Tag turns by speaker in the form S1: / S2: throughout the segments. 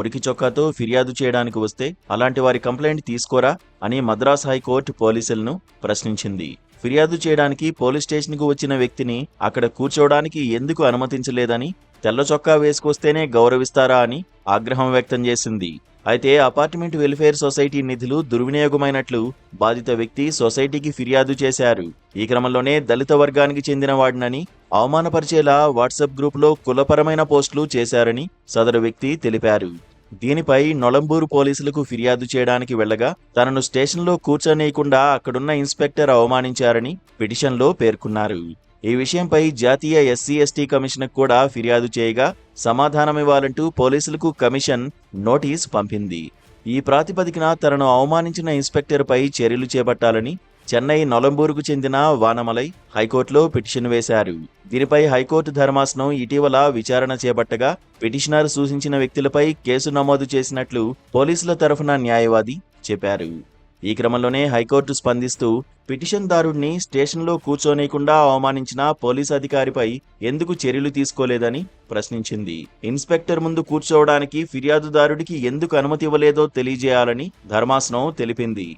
S1: మురికి చొక్కాతో ఫిర్యాదు చేయడానికి వస్తే అలాంటి వారి కంప్లైంట్ తీసుకోరా అని మద్రాస్ హైకోర్టు పోలీసులను ప్రశ్నించింది. ఫిర్యాదు చేయడానికి పోలీస్ స్టేషన్కు వచ్చిన వ్యక్తిని అక్కడ కూర్చోవడానికి ఎందుకు అనుమతించలేదని తెల్ల చొక్కా వేసుకొస్తేనే గౌరవిస్తారా అని ఆగ్రహం వ్యక్తం చేసింది. అయితే అపార్ట్మెంట్ వెల్ఫేర్ సొసైటీ నిధులు దుర్వినియోగమైనట్లు బాధిత వ్యక్తి సొసైటీకి ఫిర్యాదు చేశారు. ఈ క్రమంలోనే దళిత వర్గానికి చెందిన వాడినని అవమానపరిచేలా వాట్సాప్ గ్రూప్లో కులపరమైన పోస్టులు చేశారని సదరు వ్యక్తి తెలిపారు. దీనిపై నొలంబూరు పోలీసులకు ఫిర్యాదు చేయడానికి వెళ్ళగా తనను స్టేషన్లో కూర్చోనీయకుండా అక్కడున్న ఇన్స్పెక్టర్ అవమానించారని పిటిషన్లో పేర్కొన్నారు. ఈ విషయంపై జాతీయ ఎస్సీ ఎస్టీ కమిషన్కు కూడా ఫిర్యాదు చేయగా సమాధానమివ్వాలంటూ పోలీసులకు కమిషన్ నోటీస్ పంపింది. ఈ ప్రాతిపదికన తనను అవమానించిన ఇన్స్పెక్టర్పై చర్యలు చేపట్టాలని చెన్నై నొలంబూరుకు చెందిన వానమలై హైకోర్టులో పిటిషన్ వేశారు. దీనిపై హైకోర్టు ధర్మాసనం ఇటీవల విచారణ చేపట్టగా పిటిషనర్ సూచించిన వ్యక్తులపై కేసు నమోదు చేసినట్లు పోలీసుల తరఫున న్యాయవాది చెప్పారు. ఈ క్రమంలోనే హైకోర్టు స్పందిస్తూ పిటిషన్దారుడిని స్టేషన్లో కూర్చోనేకుండా అవమానించిన పోలీసు అధికారిపై ఎందుకు చర్యలు తీసుకోలేదని ప్రశ్నించింది. ఇన్స్పెక్టర్ ముందు కూర్చోవడానికి ఫిర్యాదుదారుడికి ఎందుకు అనుమతి ఇవ్వలేదో తెలియజేయాలని ధర్మాసనం తెలిపింది.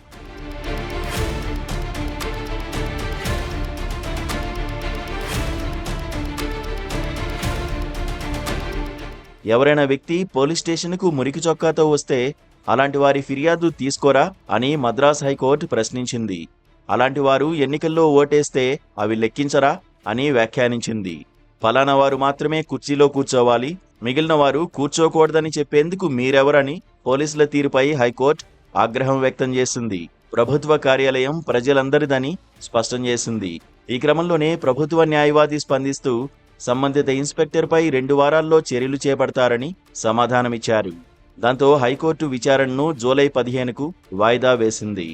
S1: ఎవరైనా వ్యక్తి పోలీస్ స్టేషన్కు మురికి చొక్కాతో వస్తే అలాంటి వారి ఫిర్యాదు తీసుకోరా అని మద్రాస్ హైకోర్టు ప్రశ్నించింది. అలాంటి వారు ఎన్నికల్లో ఓటేస్తే అవి లెక్కించరా అని వ్యాఖ్యానించింది. ఫలానా వారు మాత్రమే కుర్చీలో కూర్చోవాలి మిగిలిన వారు కూర్చోకూడదని చెప్పేందుకు మీరెవరని పోలీసుల తీరుపై హైకోర్టు ఆగ్రహం వ్యక్తం చేసింది. ప్రభుత్వ కార్యాలయం ప్రజలందరిదని స్పష్టం చేసింది. ఈ క్రమంలోనే ప్రభుత్వ న్యాయవాది స్పందిస్తూ సంబంధిత ఇన్స్పెక్టర్పై రెండు వారాల్లో చర్యలు చేపడతారని సమాధానమిచ్చారు. దాంతో హైకోర్టు విచారణను జూలై పదిహేనుకు వాయిదా వేసింది.